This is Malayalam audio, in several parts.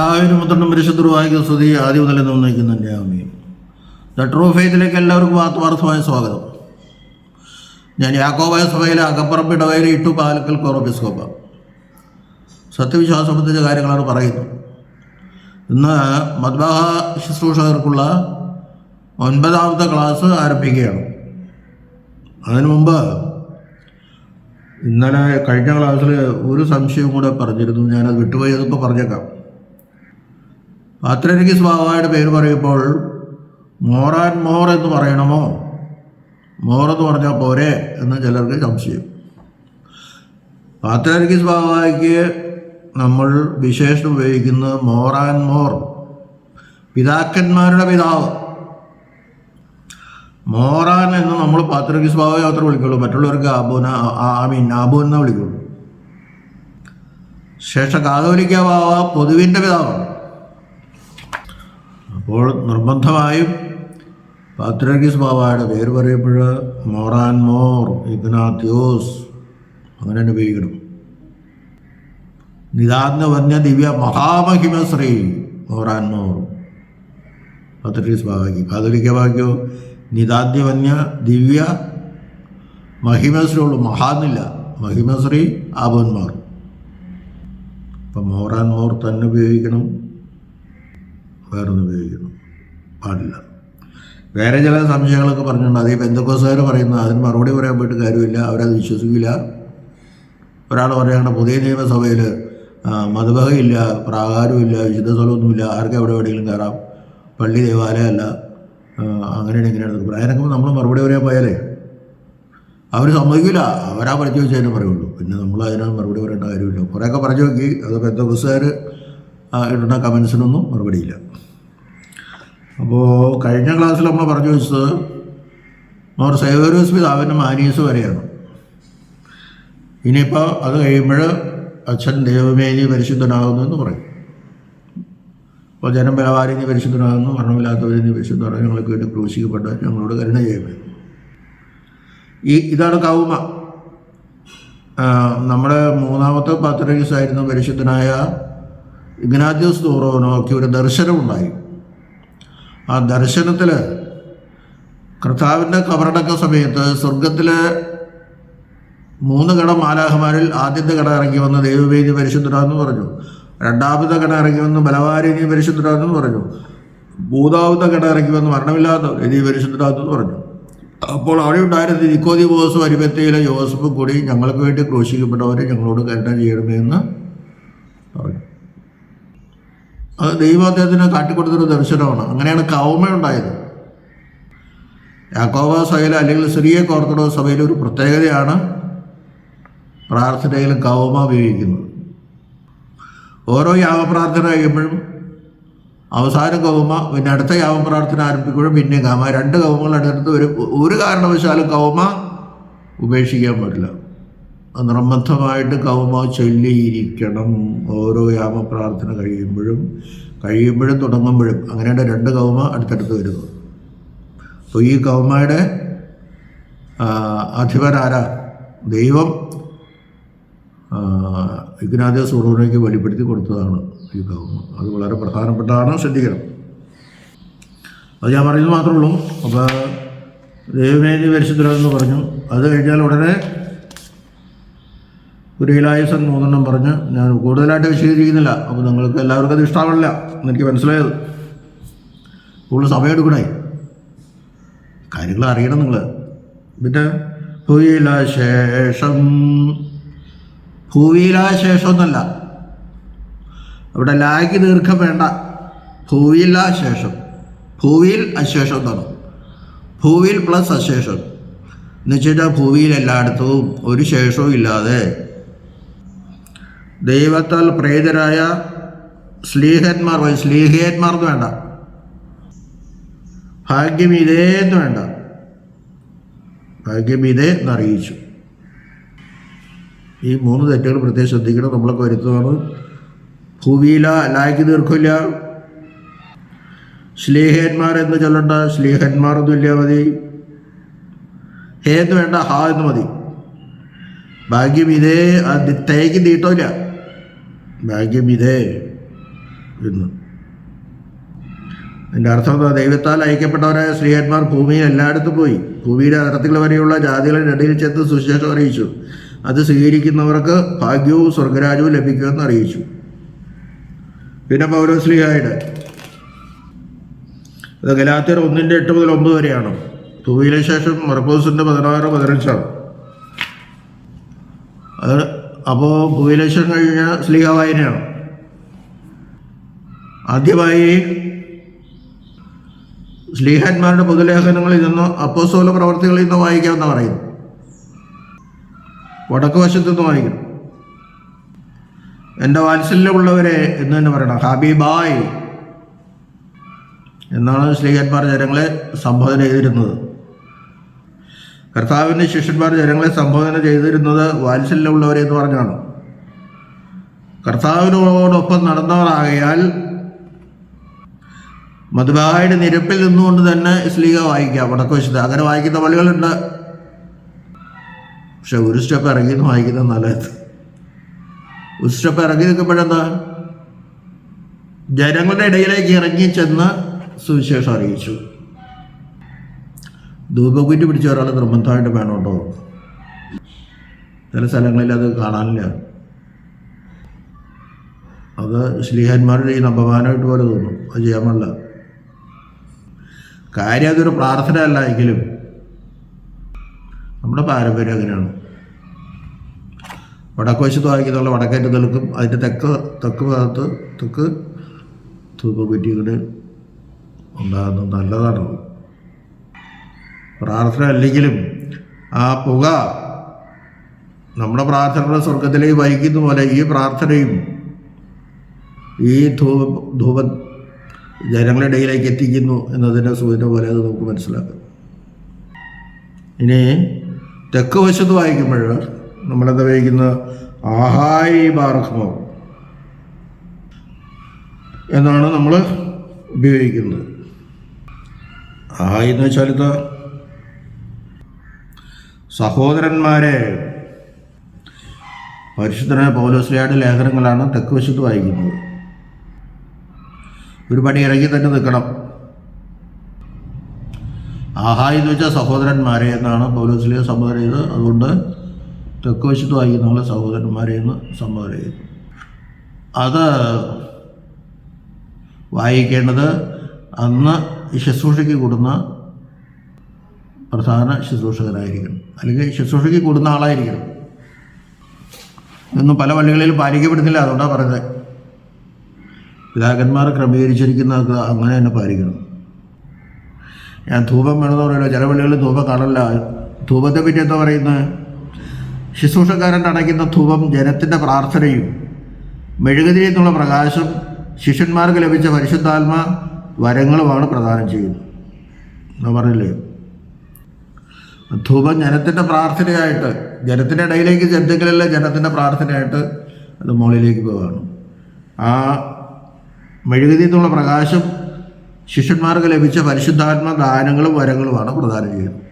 കർത്താവിന് മുത്തണ്ടും പരിശുദ്ധരുവായ സ്തുതി ആദ്യം മുതൽ എന്റെ ആമയും ദ ട്രൂ ഫെയ്ത്തിലേക്ക് എല്ലാവർക്കും ആത്മാർത്ഥമായ സ്വാഗതം. ഞാൻ യാക്കോബായ സഭയിലെ അകപ്പറമ്പ് ഇടവയിലെ ഇട്ടു പാലക്കൽ കോറബിസ്കോപ്പ. സത്യവിശ്വാസം സംബന്ധിച്ച കാര്യങ്ങളാണ് പറയുന്നത്. ഇന്ന് മദ്ബാഹ ശുശ്രൂഷകർക്കുള്ള ഒൻപതാമത്തെ ക്ലാസ് ആരംഭിക്കുകയാണ്. അതിനു മുമ്പ് ഇന്നലെ കഴിഞ്ഞ ക്ലാസ്സിൽ ഒരു സംശയവും കൂടെ പറഞ്ഞിരുന്നു. ഞാനത് വിട്ടുപോയതൊക്കെ പറഞ്ഞേക്കാം. പാത്രനിക്ക് സ്വഭാവമായിട്ട് പേര് പറയുമ്പോൾ മോർ ആൻഡ് മോർ എന്ന് പറയണമോ? മോർ എന്ന് പറഞ്ഞാൽ പോരെ എന്ന് ചിലർക്ക് സംശയം. പാത്രനിക്ക് സ്വഭാവമായിക്ക് നമ്മൾ വിശേഷം ഉപയോഗിക്കുന്നത് മോർ ആൻഡ് മോർ പിതാക്കന്മാരുടെ പിതാവ്. മോറാൻ എന്ന് നമ്മൾ പാത്രയ്ക്ക് സ്വഭാവം മാത്രമേ വിളിക്കുള്ളൂ. മറ്റുള്ളവർക്ക് ആബുന ഐ മീൻ ആബോൻ എന്നാ വിളിക്കുള്ളൂ. ശേഷ കാതോലിക്ക ബാവ പൊതുവിന്റെ പിതാവാണ്. അപ്പോൾ നിർബന്ധമായും പാത്രയ്ക്ക് ബാബായുടെ പേര് പറയുമ്പോൾ മോറാൻ മോർ ഇഗ്നാത്യോസ് അങ്ങനെ തന്നെ ഉപയോഗിക്കണം വന്യ ദിവ്യ മഹാമഹിമശ്രീ മോറാൻ മോർ. പത്രീസ് ബാബയ്ക്ക് കാതോലിക്ക ബാബയ്ക്കോ നിതാദ്യവന്യ ദിവ്യ മഹിമശ്രീ ഉള്ളു. മഹാന്നില്ല. മഹിമശ്രീ ആബോന്മാർ അപ്പം മോറാൻ മോർ തന്നെ ഉപയോഗിക്കണം. വേറൊന്ന് ഉപയോഗിക്കണം പാടില്ല. വേറെ ചില സംശയങ്ങളൊക്കെ പറഞ്ഞിട്ടുണ്ട്. അത് ബന്ധുക്കോസുകാർ പറയുന്നത് അതിന് മറുപടി പറയാൻ പോയിട്ട് കാര്യമില്ല. അവരത് വിശ്വസിക്കില്ല. ഒരാൾ പറയുകയാണ് പുതിയ നിയമസഭയിൽ മതബഹയില്ല പ്രാകാരമില്ല വിശുദ്ധ സ്ഥലമൊന്നുമില്ല ആർക്കും എവിടെ എവിടെയെങ്കിലും കയറാം പള്ളി ദേവാലയമല്ല അങ്ങനെയാണ് ഇങ്ങനെയാണ് അതിനൊക്കെ നമ്മൾ മറുപടി പറയാൻ പോയാലേ അവർ സമ്മതിക്കില്ല. അവരാ പറഞ്ഞു വെച്ചതിനെ പറയുള്ളൂ. പിന്നെ നമ്മൾ അതിന് മറുപടി പറയേണ്ട കാര്യമില്ല. കുറേയൊക്കെ പറഞ്ഞു നോക്കി. അത് ബന്ധുബസ്സുകാർ ഇടുന്ന കമൻസിനൊന്നും മറുപടിയില്ല. അപ്പോൾ കഴിഞ്ഞ ക്ലാസ്സിൽ നമ്മൾ പറഞ്ഞു വെച്ചത് അവർ സേവരോസ് പിതാവിന്റെ മാനീസ് വരെയാണ്. ഇനിയിപ്പോൾ അത് കഴിയുമ്പോൾ അച്ഛൻ ദേവമേനി പരിശുദ്ധനാകുന്നു എന്ന് പറയും. അപ്പോൾ ജനം ബലവാരി നീ പരിശുദ്ധനാകുന്നു മരണമില്ലാത്തവരെ നീ പരിശുദ്ധമാണ് ഞങ്ങൾക്ക് വേണ്ടി ക്രൂശിക്കപ്പെട്ട ഞങ്ങളോട് കരുണ ചെയ്യുമ്പോൾ ഈ ഇതാണ് കൗമ. നമ്മുടെ മൂന്നാമത്തെ പാത്രഗീസ് ആയിരുന്നു പരിശുദ്ധനായ ഇഗ്നാദ്യോസ് ദൂറോനോക്ക് ഒരു ദർശനമുണ്ടായി. ആ ദർശനത്തിൽ കർത്താവിന്റെ കബറടക്ക സമയത്ത് സ്വർഗത്തിലെ മൂന്ന് ഘട മാലാഹമാരിൽ ആദ്യത്തെ ഘട ഇറങ്ങി വന്ന ദൈവവേദി പരിശുദ്ധരാന്ന് പറഞ്ഞു. രണ്ടാമത്തെ ഘട ഇറങ്ങി വന്ന് ബലവാരിനി പരിശുദ്ധരാന്ന് പറഞ്ഞു. മൂന്നാമത്തെ ഘട ഇറങ്ങി വന്ന് മരണമില്ലാത്ത എനി പരിശുദ്ധരാന്ന് പറഞ്ഞു. അപ്പോൾ അവിടെ ഉണ്ടായിരുന്ന നിക്കോതി ബോസ് അരിമത്തയിലെ യോസഫും കൂടി ഞങ്ങൾക്ക് വേണ്ടി ക്രോശിക്കപ്പെട്ടവരെ ഞങ്ങളോട് കരുണ ചെയ്യണമേ എന്ന് പറഞ്ഞു അത് ദൈവം അദ്ദേഹത്തിന് കാട്ടിക്കൊടുത്തൊരു ദർശനമാണ്. അങ്ങനെയാണ് കൗമ ഉണ്ടായത്. യാക്കോബ സഭയിൽ അല്ലെങ്കിൽ സിറിയ ഓർത്തഡോക്സ് സഭയിലെ ഒരു പ്രത്യേകതയാണ് പ്രാർത്ഥനയിലും കൗമ ഉപയോഗിക്കുന്നത്. ഓരോ യാമപ്രാർത്ഥന കഴിയുമ്പോഴും അവസാന കൗമ പിന്നെ അടുത്ത യാമപ്രാർത്ഥന ആരംഭിക്കുമ്പോഴും പിന്നെ കാമ. രണ്ട് കൗമകൾ അടുത്തടുത്ത് ഒരു ഒരു കാരണവശാലും കൗമ ഉപേക്ഷിക്കാൻ പറ്റില്ല നിർബന്ധമായിട്ട് കൗമ ചൊല്ലിയിരിക്കണം. ഓരോ യാമ പ്രാർത്ഥന കഴിയുമ്പോഴും കഴിയുമ്പോഴും തുടങ്ങുമ്പോഴും അങ്ങനെയാണ് രണ്ട് കൗമ അടുത്തടുത്ത് വരുന്നു അപ്പോൾ ഈ കൗമയുടെ അധിപരാരാ? ദൈവം ഇഗ്നാദ്യ സൂറോനയ്ക്ക് വെളിപ്പെടുത്തി കൊടുത്തതാണ് ഈ കൗമ. അത് വളരെ പ്രധാനപ്പെട്ടതാണ് ശ്രദ്ധിക്കണം. അത് ഞാൻ പറയുന്നത് മാത്രമേ ഉള്ളൂ. അപ്പോൾ ദൈവമേനി പരിശുദ്ധരെന്ന് പറഞ്ഞു. അത് കഴിഞ്ഞാൽ ഉടനെ കുരിയിലായുസൻ മൂന്നെണ്ണം പറഞ്ഞ് ഞാൻ കൂടുതലായിട്ട് വിശദീകരിക്കുന്നില്ല. അപ്പോൾ നിങ്ങൾക്ക് എല്ലാവർക്കും അത് ഇഷ്ടമാവില്ല എന്നെനിക്ക് മനസ്സിലായത്. കൂടുതൽ സമയം കാര്യങ്ങൾ അറിയണം നിങ്ങൾ പിന്നെ ഭൂയിലാശേഷം ഭൂവിയിലാശേഷം എന്നല്ല അവിടെ ലാഗി ദീർഘം വേണ്ട. ഭൂവിയിലാശേഷം ഭൂവിയിൽ അശേഷം എന്നാണ് ഭൂവിയിൽ പ്ലസ് അശേഷം. എന്ന് വെച്ചാൽ ഭൂവിയിൽ എല്ലായിടത്തും ഒരു ശേഷവും ഇല്ലാതെ ദൈവത്താൽ പ്രേതരായ സ്ലീഹന്മാർ സ്ലീഹന്മാർ എന്ന് വേണ്ട. ഭാഗ്യം ഇതേന്ന് വേണ്ട. ഭാഗ്യം ഇതേ എന്നറിയിച്ചു ഈ മൂന്ന് തെറ്റുകൾ പ്രത്യേകം ശ്രദ്ധിക്കണം. നമ്മളൊക്കെ വരുത്തുവാണ് ഭൂവിയില ലായ്ക്ക് തീർക്കില്ല സ്ലീഹന്മാരെന്ന് ചൊല്ലണ്ട. ശ്ലീഹന്മാർ ഇല്ല മതി. ഹേ എന്ന് വേണ്ട ഹാ എന്ന് മതി. ഭാഗ്യം ഇതേ തേക്ക് നീട്ടമില്ല ഭാഗ്യം എന്ന്. എന്റെ അർത്ഥം ദൈവത്താൽ അയക്കപ്പെട്ടവരായ സ്ത്രീയന്മാർ ഭൂമിയിൽ എല്ലായിടത്തും പോയി. ഭൂമിയുടെ അതിർത്തികൾ വരെയുള്ള ജാതികളുടെ ഇടയിൽ ചെന്ന് സുശേഷം അറിയിച്ചു. അത് സ്വീകരിക്കുന്നവർക്ക് ഭാഗ്യവും സ്വർഗരാജവും ലഭിക്കുമെന്ന് അറിയിച്ചു. പിന്നെ പൗരസ്ലിഹായുടെ അത് ഗലാത്തിയർ ഒന്നിന്റെ എട്ട് മുതൽ ഒമ്പത് വരെയാണ്. ഭൂമിയിലെ ശേഷം മർക്കോസിന്റെ പതിനാറ് പതിനഞ്ചാണ്. അത് അപ്പോൾ ഭൂമിയിലെ ശേഷം കഴിഞ്ഞ സ്ലീഹ വായനയാണ് ആദ്യമായി സ്ലീഹന്മാരുടെ പൊതുലേഖനങ്ങളിൽ നിന്ന് അപ്പോസ്തോല പ്രവർത്തികളിൽ നിന്ന് വായിക്കാമെന്ന് പറയുന്നു വടക്ക് വശത്തു നിന്ന് വായിക്കണം. എന്റെ വാത്സല്യമുള്ളവരെ എന്ന് തന്നെ പറയണം. ഹാബിബായ് എന്നാണ് സ്ലീഹന്മാർ ജനങ്ങളെ സംബോധന ചെയ്തിരുന്നത്. കർത്താവിന്റെ ശിഷ്യന്മാർ ജനങ്ങളെ സംബോധന ചെയ്തിരുന്നത് വാത്സല്യമുള്ളവരെ എന്ന് പറഞ്ഞാണ്. കർത്താവിനോടൊപ്പം നടന്നവരാകയാൽ മധുബായുടെ നിരപ്പിൽ നിന്നുകൊണ്ട് തന്നെ സ്ലീഗ വായിക്കാം. വടക്കുവശത്ത് അങ്ങനെ വായിക്കുന്ന പള്ളികളുണ്ട്. പക്ഷെ ഒരു സ്റ്റെപ്പ് ഇറങ്ങി നിന്ന് വായിക്കുന്നത് നല്ലത് ഒരു സ്റ്റെപ്പ് ഇറങ്ങി നിൽക്കുമ്പോഴെന്താ ജനങ്ങളുടെ ഇടയിലേക്ക് ഇറങ്ങി ചെന്ന് സുവിശേഷം അറിയിച്ചു. ധൂപക്കുറ്റി പിടിച്ച ഒരാൾ നിർബന്ധമായിട്ട് വേണം കേട്ടോ ചില സ്ഥലങ്ങളിൽ അത് കാണാനില്ല. അത് ശ്ലീഹന്മാരുടെ ഈ അപമാനമായിട്ട് പോലെ തോന്നും. അത് ചെയ്യാൻ പാടില്ല. കാര്യം അതൊരു പ്രാർത്ഥന അല്ല എങ്കിലും നമ്മുടെ പാരമ്പര്യം അങ്ങനെയാണ്. വടക്ക് വശത്ത് വായിക്കുന്നുള്ള വടക്കേറ്റ് നിൽക്കും അതിന്റെ തെക്ക് തെക്ക് ഭാഗത്ത് തെക്ക് തൂപ്പ് കുറ്റികൾ ഉണ്ടാകുന്നത് നല്ലതാണത് പ്രാർത്ഥന അല്ലെങ്കിലും ആ പുക നമ്മുടെ പ്രാർത്ഥനയുടെ സ്വർഗത്തിലേക്ക് വഹിക്കുന്ന പോലെ ഈ പ്രാർത്ഥനയും ഈ ധൂപ ധൂപ ജനങ്ങളുടെ ഇടയിലേക്ക് എത്തിക്കുന്നു എന്നതിന്റെ സൂചന പോലെ അത് നമുക്ക് മനസ്സിലാക്കാം. ഇനി തെക്ക് വശത്ത് വായിക്കുമ്പോൾ നമ്മളെന്താ വായിക്കുന്ന? ആഹായി ബാർഹമോ എന്നാണ് നമ്മൾ ഉപയോഗിക്കുന്നത്. ആഹായി എന്ന് വെച്ചാൽ ഇത് സഹോദരന്മാരെ പരിശുദ്ധനായ പൗലോസ്ലിയുടെ ലേഖനങ്ങളാണ് തെക്ക് വശത്ത് വായിക്കുന്നത്. ഒരു പടി ഇറങ്ങി തന്നെ നിൽക്കണം. ആഹായി എന്ന് വെച്ചാൽ സഹോദരന്മാരെ എന്നാണ് പൗലോസ്ലിയ സംബോധന ചെയ്തത്. അതുകൊണ്ട് തെക്ക് വശത്ത് വായിക്കുന്ന സഹോദരന്മാരെ എന്ന് സംബോധന ചെയ്തു അത് വായിക്കേണ്ടത് അന്ന് ശുശ്രൂഷയ്ക്ക് കൂടുന്ന പ്രധാന ശുശ്രൂഷകനായിരിക്കണം. അല്ലെങ്കിൽ ശുശ്രൂഷയ്ക്ക് കൂടുന്ന ആളായിരിക്കണം. ഇതൊന്നും പല പള്ളികളിലും പാലിക്കപ്പെടുന്നില്ല അതുകൊണ്ടാണ് പറഞ്ഞത് പിതാക്കന്മാർ ക്രമീകരിച്ചിരിക്കുന്ന അങ്ങനെ തന്നെ പാലിക്കണം. ഞാൻ ധൂപം വേണമെന്ന് പറയുമല്ലോ ചില പള്ളികളിൽ ധൂപം കാണില്ല ധൂപത്തെ പറ്റി എന്താ പറയുന്നത്? ശുശ്രൂഷക്കാരൻ അടയ്ക്കുന്ന ധൂപം ജനത്തിന്റെ പ്രാർത്ഥനയും മെഴുകുതിരി എന്നുള്ള പ്രകാശം ശിഷ്യന്മാർക്ക് ലഭിച്ച പരിശുദ്ധാത്മ വരങ്ങളുമാണ് പ്രദാനം ചെയ്യുന്നത്. എന്ന് പറഞ്ഞില്ലേ? ധൂപം ജനത്തിന്റെ പ്രാർത്ഥനയായിട്ട് ജനത്തിന്റെ ഇടയിലേക്ക് ചെന്നെങ്കിലല്ല ജനത്തിന്റെ പ്രാർത്ഥനയായിട്ട് അത് മുകളിലേക്ക് പോവുകയാണ് ആ മെഴുകുതി എന്നുള്ള പ്രകാശം ശിഷ്യന്മാർക്ക് ലഭിച്ച പരിശുദ്ധാത്മ ദാനങ്ങളും വരങ്ങളുമാണ് പ്രധാനം ചെയ്യുന്നത്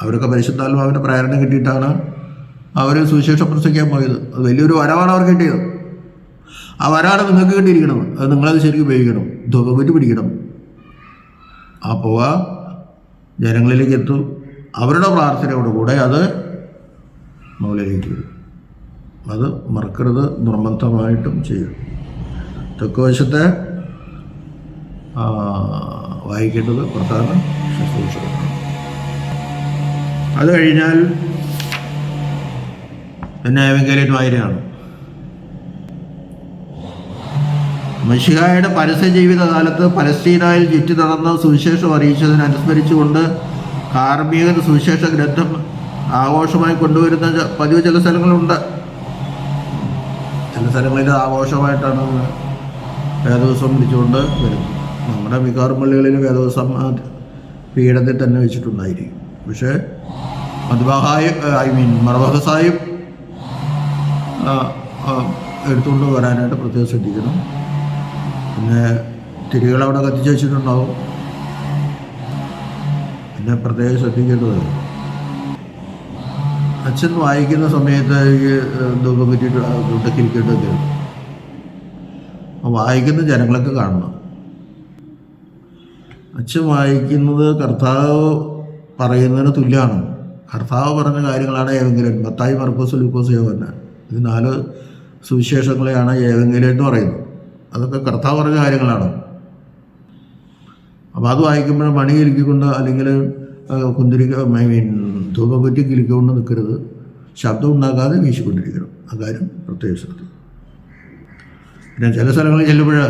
അവരൊക്കെ പരിശുദ്ധാത്മാവിന്റെ പ്രേരണ കിട്ടിയിട്ടാണ് അവർ സുവിശേഷം പ്രസംഗിക്കാൻ പോയത്. അത് വലിയൊരു വരമാണ് അവർ കിട്ടിയത്. ആ വരാണ് നിങ്ങൾക്ക് കിട്ടിയിരിക്കണം അത് നിങ്ങളത് ശരിക്കും ഉപയോഗിക്കണം. ധൂപക്കുറ്റി പിടിക്കണം. ആ പോവാ. ജനങ്ങളിലേക്ക് എത്തും. അവരുടെ പ്രാർത്ഥനയോടുകൂടെ അത് മുകളിലേക്ക് വരും. അത് മറക്കരുത് നിർബന്ധമായിട്ടും ചെയ്യും തെക്ക് വശത്തെ ആ, വായിക്കേണ്ടത് പ്രധാന ശുശ്രൂഷകളാണ്. അത് കഴിഞ്ഞാൽ പിന്നെ ഏവെങ്കിലും വായനയാണ്. മഷിഹായുടെ പരസ്യ ജീവിതകാലത്ത് പലസ്തീനായിൽ ചുറ്റി നടന്ന സുവിശേഷം അറിയിച്ചതിനനുസ്മരിച്ചുകൊണ്ട് കാർമിക സുവിശേഷ ഗ്രന്ഥം ആഘോഷമായി കൊണ്ടുവരുന്ന പതിവ് ചില സ്ഥലങ്ങളുണ്ട്. ചില സ്ഥലങ്ങളിൽ ആഘോഷമായിട്ടാണ് വേദവസം പിടിച്ചുകൊണ്ട് വരുന്നത്. നമ്മുടെ മിക്കവാറും പള്ളികളിൽ വേദവസം പീഠത്തിൽ തന്നെ വെച്ചിട്ടുണ്ടായിരിക്കും. പക്ഷേ മധുബാഹായി ഐ മീൻ മറബഹ സാഹിബ് എടുത്തുകൊണ്ട് വരാനായിട്ട് പ്രത്യേകം ശ്രദ്ധിക്കണം പിന്നെ തിരികൾ അവിടെ കത്തിച്ച് വെച്ചിട്ടുണ്ടാവും. പിന്നെ പ്രത്യേകം ശ്രദ്ധിക്കേണ്ടത് അച്ഛൻ വായിക്കുന്ന സമയത്ത് ദുഃഖം പറ്റിയിട്ട് കിട്ടിയിട്ട് ഇരിക്കേണ്ടത് വായിക്കുന്ന ജനങ്ങളൊക്കെ കാണണം. അച്ഛൻ വായിക്കുന്നത് കർത്താവ് പറയുന്നതിന് തുല്യമാണ്. കർത്താവ് പറഞ്ഞ കാര്യങ്ങളാണ് ഏവെങ്കിലും. മത്തായി മർക്കോസ് ലൂക്കോസ് യോവന്ന ഇത് നാല് സുവിശേഷങ്ങളെയാണ് ഏവെങ്കിലും എന്ന് പറയുന്നത്. അതൊക്കെ കർത്താവ് പറഞ്ഞ കാര്യങ്ങളാണ്. അപ്പോൾ അത് വായിക്കുമ്പോൾ മണി കിലുക്കിക്കൊണ്ട് അല്ലെങ്കിൽ കുന്തിരിക്ക ഐ മീൻ ധൂപകുറ്റി കിലുക്കിക്കൊണ്ട് നിൽക്കരുത് ശബ്ദം ഉണ്ടാക്കാതെ വീശിക്കൊണ്ടിരിക്കണം. ആ കാര്യം പ്രത്യേക ശ്രദ്ധ പിന്നെ ചില സ്ഥലങ്ങളിൽ ചെല്ലുമ്പോൾ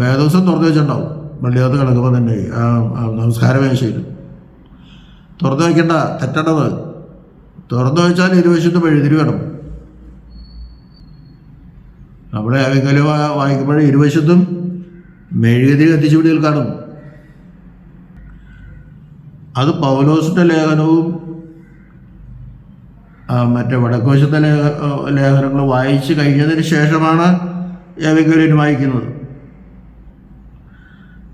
വേദോസം തുറന്നു വെച്ചിട്ടുണ്ടാവും. പള്ളിയകത്ത് കിടക്കുമ്പോൾ തന്നെ നമസ്കാര മേശയിലും തുറന്നു വയ്ക്കേണ്ട തെറ്റണത് തുറന്നു വെച്ചാൽ ഇരുവശത്തും എഴുതിരി വേണം. നമ്മുടെ ഏതെങ്കിലും വായിക്കുമ്പോഴേ ഇരുവശത്തും മെഴുകുതിരി കത്തിച്ചു പിടിയിൽ കാണും. അത് പൗലോസിന്റെ ലേഖനവും മറ്റേ വടക്കോശത്തെ ലേഖ ലേഖനങ്ങൾ വായിച്ച് കഴിഞ്ഞതിന് ശേഷമാണ് ഏവെങ്കിലും വായിക്കുന്നത്.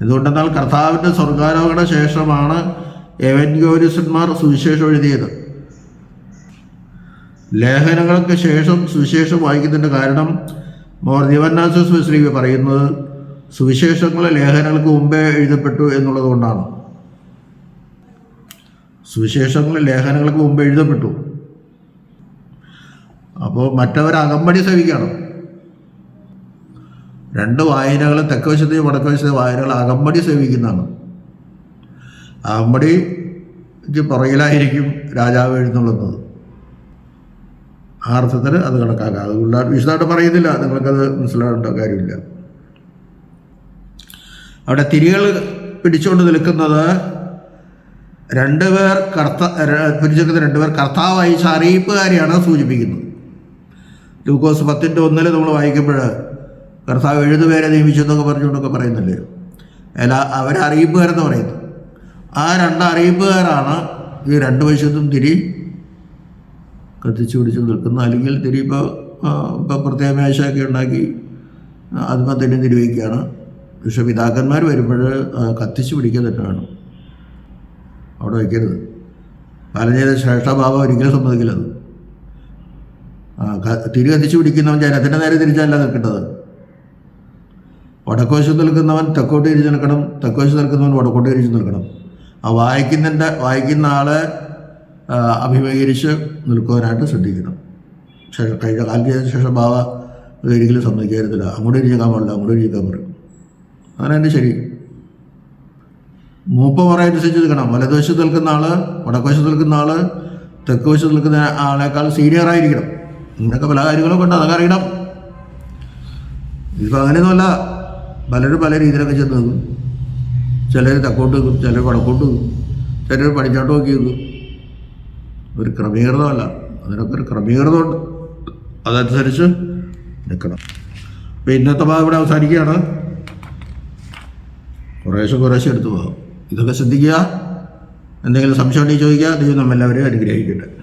എന്തുകൊണ്ടെന്നാൽ കർത്താവിന്റെ സ്വർഗാരോഹണ ശേഷമാണ് എവൻഗോരിസന്മാർ സുവിശേഷം എഴുതിയത്. ലേഖനങ്ങൾക്ക് ശേഷം സുവിശേഷം വായിക്കുന്നതിന്റെ കാരണം മോർ ദിവന്നാസസ് ശ്രീ പറയുന്നത് സുവിശേഷങ്ങൾ ലേഖനങ്ങൾക്ക് മുമ്പേ എഴുതപ്പെട്ടു എന്നുള്ളത് കൊണ്ടാണ് ലേഖനങ്ങൾക്ക് മുമ്പ് എഴുതപ്പെട്ടു. അപ്പോൾ മറ്റവർ അകമ്പടി സേവിക്കണം രണ്ട് വായനകൾ തെക്കുവശത്തെയും വടക്കുവശത്തെ വായനകൾ അകമ്പടി സേവിക്കുന്നതാണ് അകമ്പടിക്ക് പുറകിലായിരിക്കും രാജാവ് എഴുന്നള്ളുന്നത് ആ അർത്ഥത്തിൽ അത് കണക്കാക്കാം. അതുകൊണ്ട് വിശദമായിട്ട് പറയുന്നില്ല. നിങ്ങൾക്കത് മനസ്സിലാവേണ്ട കാര്യമില്ല. അവിടെ തിരികൾ പിടിച്ചുകൊണ്ട് നിൽക്കുന്നത് രണ്ടുപേർ കർത്ത പിടിച്ചെടുക്കുന്ന രണ്ടുപേർ കർത്താവായി അറിയിപ്പുകാരെയാണ് സൂചിപ്പിക്കുന്നത്. ലൂക്കോസ് പത്തിന്റെ ഒന്നിൽ നമ്മൾ വായിക്കുമ്പോൾ കർത്താവ് എഴുതുപേരെ നിയമിച്ചു എന്നൊക്കെ പറഞ്ഞുകൊണ്ടൊക്കെ പറയുന്നില്ലേ? അല്ല അവരെ അറിയിപ്പുകാരെന്ന് പറയുന്നു. ആ രണ്ട് അറിയിപ്പുകാരാണ് ഈ രണ്ട് വശത്തും തിരി കത്തിച്ചു പിടിച്ച് നിൽക്കുന്ന അല്ലെങ്കിൽ തിരി ഇപ്പോൾ ഇപ്പോൾ പ്രത്യേക മേശയൊക്കെ ഉണ്ടാക്കി അതിപ്പോൾ തന്നെ തിരിവയ്ക്കുകയാണ് പക്ഷെ പിതാക്കന്മാർ വരുമ്പോൾ കത്തിച്ചു പിടിക്കാൻ തെറ്റാണ്. അവിടെ വയ്ക്കരുത്. കാലം ചെയ്ത ശ്രേഷ്ഠഭാവം ഒരിക്കലും സമ്മതിക്കില്ലത് തിരി കത്തിച്ചു പിടിക്കുന്നവൻ ജനത്തിന്റെ നേരെ തിരിച്ചല്ല നിൽക്കേണ്ടത്. വടക്കോശം നിൽക്കുന്നവൻ തെക്കോട്ട് തിരിച്ച് നിൽക്കണം തെക്കോശം നിൽക്കുന്നവൻ വടക്കോട്ട് തിരിച്ച് നിൽക്കണം. ആ വായിക്കുന്നതിന്റെ വായിക്കുന്ന ആളെ അഭിമുഖീകരിച്ച് നിൽക്കുവാനായിട്ട് ശ്രദ്ധിക്കണം. ശേഷം കഴിഞ്ഞ കാലം ശേഷം ഭാവ ഒരിക്കലും സമ്മതിക്കരുതില്ല അങ്ങോട്ട് ഇരിക്കാൻ പാടില്ല അങ്ങോട്ട് ഇരിക്കാൻ പറയും. അങ്ങനെ തന്നെ ശരി. മൂപ്പ പറയനുസരിച്ച് നിൽക്കണം വലതുവശത്ത് നിൽക്കുന്ന ആൾ വടക്കുവശത്ത് നിൽക്കുന്ന ആൾ തെക്ക് വശത്ത് നിൽക്കുന്ന ആളേക്കാൾ സീനിയർ ആയിരിക്കണം. ഇങ്ങനെയൊക്കെ പല കാര്യങ്ങളൊക്കെ ഉണ്ട് അതൊക്കെ അറിയണം. ഇതിപ്പോൾ അങ്ങനെയൊന്നുമല്ല. പലരും പല രീതിയിലൊക്കെ ചെന്ന് നിൽക്കും ചിലർ തെക്കോട്ട് നിൽക്കും ചിലർ വടക്കോട്ട് നിൽക്കും ചിലർ പടിഞ്ഞാട്ട് നോക്കി നിൽക്കും ഒരു ക്രമീകൃതമല്ല. അതിനൊക്കെ ഒരു ക്രമീകൃതമുണ്ട്. അതനുസരിച്ച് നിൽക്കണം അപ്പോൾ ഇന്നത്തെ ഭാഗം ഇവിടെ അവസാനിക്കുകയാണ്. കുറേശ്ശെ കുറേശ്ശെ എടുത്തു പോകാം. ഇതൊക്കെ ശ്രദ്ധിക്കുക. എന്തെങ്കിലും സംശയം ഉണ്ടെങ്കിൽ ചോദിക്കുക. ദൈവം നമ്മളെല്ലാവരെയും അനുഗ്രഹിക്കട്ടെ.